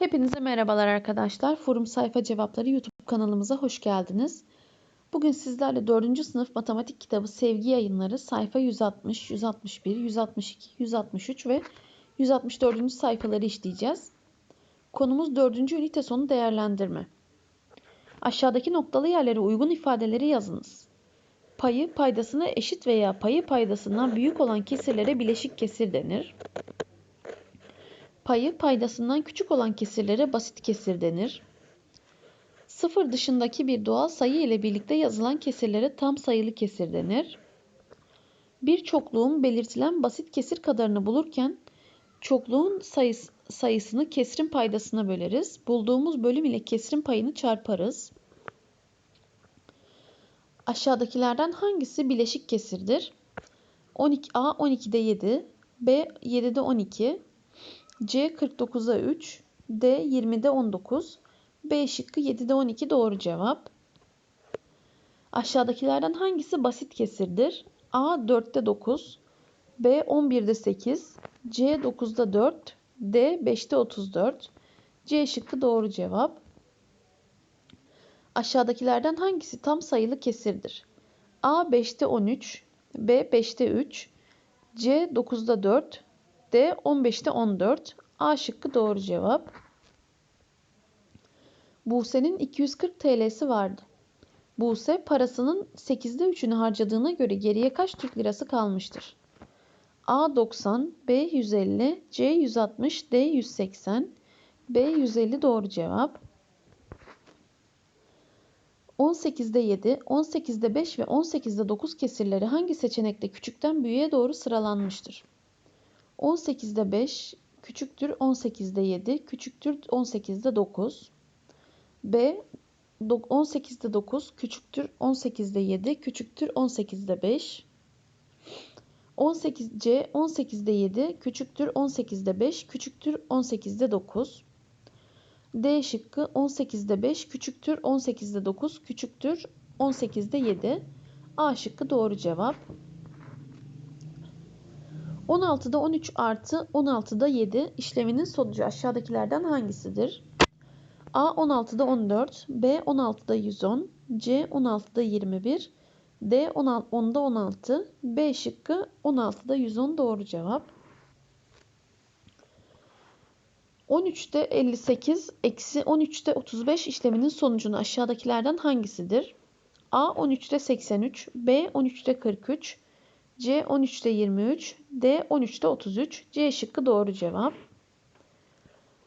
Hepinize merhabalar arkadaşlar. Forum Sayfa Cevapları YouTube kanalımıza hoş geldiniz. Bugün sizlerle 4. sınıf matematik kitabı Sevgi Yayınları sayfa 160, 161, 162, 163 ve 164. sayfaları işleyeceğiz. Konumuz 4. ünite sonu değerlendirme. Aşağıdaki noktalı yerlere uygun ifadeleri yazınız. Payı paydasına eşit veya payı paydasından büyük olan kesirlere bileşik kesir denir. Payı paydasından küçük olan kesirlere basit kesir denir. Sıfır dışındaki bir doğal sayı ile birlikte yazılan kesirlere tam sayılı kesir denir. Bir çokluğun belirtilen basit kesir kadarını bulurken çokluğun sayıs sayısını kesrin paydasına böleriz. Bulduğumuz bölüm ile kesrin payını çarparız. Aşağıdakilerden hangisi bileşik kesirdir? 12, A 12'de 7, B 7'de 12, C 49'a 3, D 20'de 19, B şıkkı 7'de 12 doğru cevap. Aşağıdakilerden hangisi basit kesirdir? A 4'te 9, B 11'de 8, C 9'da 4, D 5'te 34. C şıkkı doğru cevap. Aşağıdakilerden hangisi tam sayılı kesirdir? A 5'te 13, B 5'te 3, C 9'da 4, D 15'te 14. A şıkkı doğru cevap. Buse'nin 240 TL'si vardı. Buse parasının 8'de 3'ünü harcadığına göre geriye kaç Türk lirası kalmıştır? A 90, B 150, C 160, D 180, B 150 doğru cevap. 18'de 7, 18'de 5 ve 18'de 9 kesirleri hangi seçenekte küçükten büyüğe doğru sıralanmıştır? 18'de 5 küçüktür 18'de 7 küçüktür 18'de 9. B 18'de 9 küçüktür 18'de 7 küçüktür 18'de 5. 18 C 18'de 7 küçüktür 18'de 5 küçüktür 18'de 9. D şıkkı 18'de 5 küçüktür 18'de 9 küçüktür 18'de 7. A şıkkı doğru cevap. 16'da 13 artı 16'da 7 işleminin sonucu aşağıdakilerden hangisidir? A 16'da 14, B 16'da 110, C 16'da 21, D 10'da 16, B şıkkı 16'da 110 doğru cevap. 13'te 58 eksi 13'te 35 işleminin sonucunu aşağıdakilerden hangisidir? A 13'te 83, B 13'te 43, C 13'te 23, D 13'te 33. C şıkkı doğru cevap.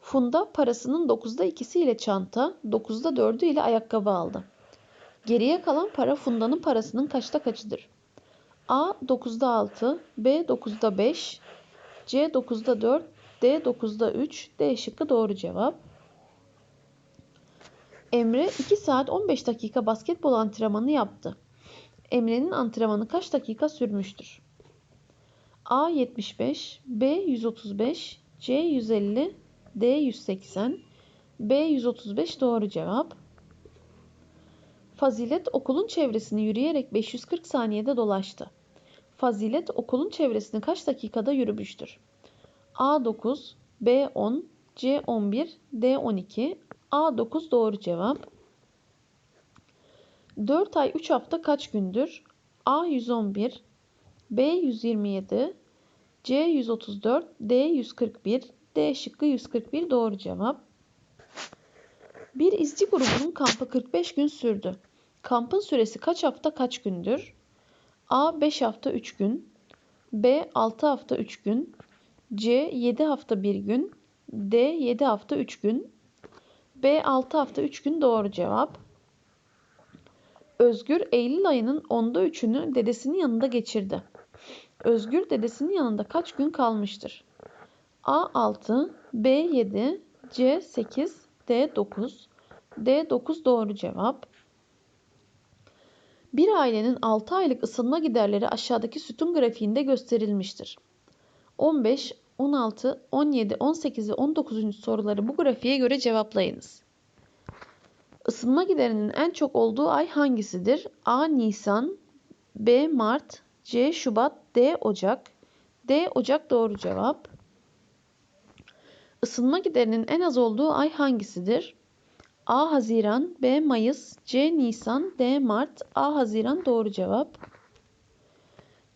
Funda parasının 9'da 2'si ile çanta, 9'da 4'ü ile ayakkabı aldı. Geriye kalan para Funda'nın parasının kaçta kaçıdır? A 9'da 6, B 9'da 5, C 9'da 4, D 9'da 3. D şıkkı doğru cevap. Emre 2 saat 15 dakika basketbol antrenmanı yaptı. Emre'nin antrenmanı kaç dakika sürmüştür? A 75, B 135, C 150, D 180, B 135 doğru cevap. Fazilet okulun çevresini yürüyerek 540 saniyede dolaştı. Fazilet okulun çevresini kaç dakikada yürümüştür? A 9, B 10, C 11, D 12, A 9 doğru cevap. 4 ay 3 hafta kaç gündür? A 111, B 127, C 134, D 141, D şıkkı 141 doğru cevap. Bir izci grubunun kampı 45 gün sürdü. Kampın süresi kaç hafta kaç gündür? A 5 hafta 3 gün, B 6 hafta 3 gün, C 7 hafta 1 gün, D 7 hafta 3 gün, B 6 hafta 3 gün doğru cevap. Özgür Eylül ayının 10'da 3'ünü dedesinin yanında geçirdi. Özgür dedesinin yanında kaç gün kalmıştır? A 6, B 7, C 8, D 9. D 9 doğru cevap. Bir ailenin 6 aylık ısınma giderleri aşağıdaki sütun grafiğinde gösterilmiştir. 15, 16, 17, 18 ve 19. soruları bu grafiğe göre cevaplayınız. Isınma giderinin en çok olduğu ay hangisidir? A. Nisan B. Mart C. Şubat D. Ocak D. Ocak doğru cevap. Isınma giderinin en az olduğu ay hangisidir? A. Haziran B. Mayıs C. Nisan D. Mart A. Haziran doğru cevap.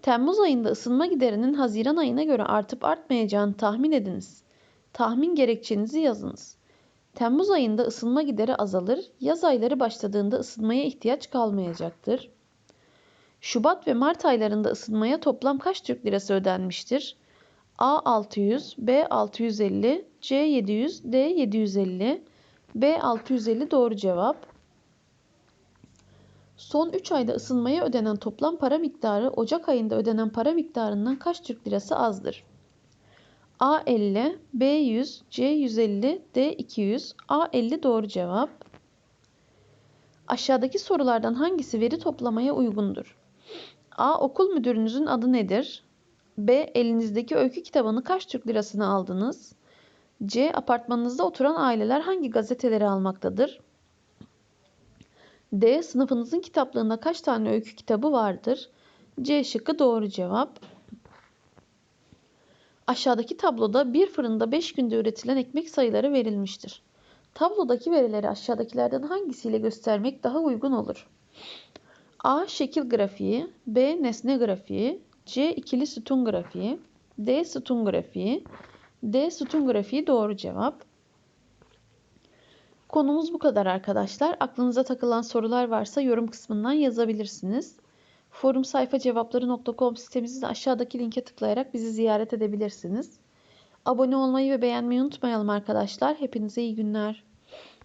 Temmuz ayında ısınma giderinin Haziran ayına göre artıp artmayacağını tahmin ediniz. Tahmin gerekçenizi yazınız. Temmuz ayında ısınma gideri azalır, yaz ayları başladığında ısınmaya ihtiyaç kalmayacaktır. Şubat ve Mart aylarında ısınmaya toplam kaç Türk lirası ödenmiştir? A 600, B 650, C 700, D 750, B 650 doğru cevap. Son 3 ayda ısınmaya ödenen toplam para miktarı Ocak ayında ödenen para miktarından kaç Türk lirası azdır? A 50, B 100, C 150, D 200, A 50 doğru cevap. Aşağıdaki sorulardan hangisi veri toplamaya uygundur? A. Okul müdürünüzün adı nedir? B. Elinizdeki öykü kitabını kaç Türk lirasına aldınız? C. Apartmanınızda oturan aileler hangi gazeteleri almaktadır? D. Sınıfınızın kitaplığında kaç tane öykü kitabı vardır? C şıkkı doğru cevap. Aşağıdaki tabloda bir fırında 5 günde üretilen ekmek sayıları verilmiştir. Tablodaki verileri aşağıdakilerden hangisiyle göstermek daha uygun olur? A. Şekil grafiği B. Nesne grafiği C. ikili sütun grafiği D. Sütun grafiği D. Sütun grafiği doğru cevap. Konumuz bu kadar arkadaşlar. Aklınıza takılan sorular varsa yorum kısmından yazabilirsiniz. Forum sayfa cevapları.com sitemizi aşağıdaki linke tıklayarak bizi ziyaret edebilirsiniz. Abone olmayı ve beğenmeyi unutmayalım arkadaşlar. Hepinize iyi günler.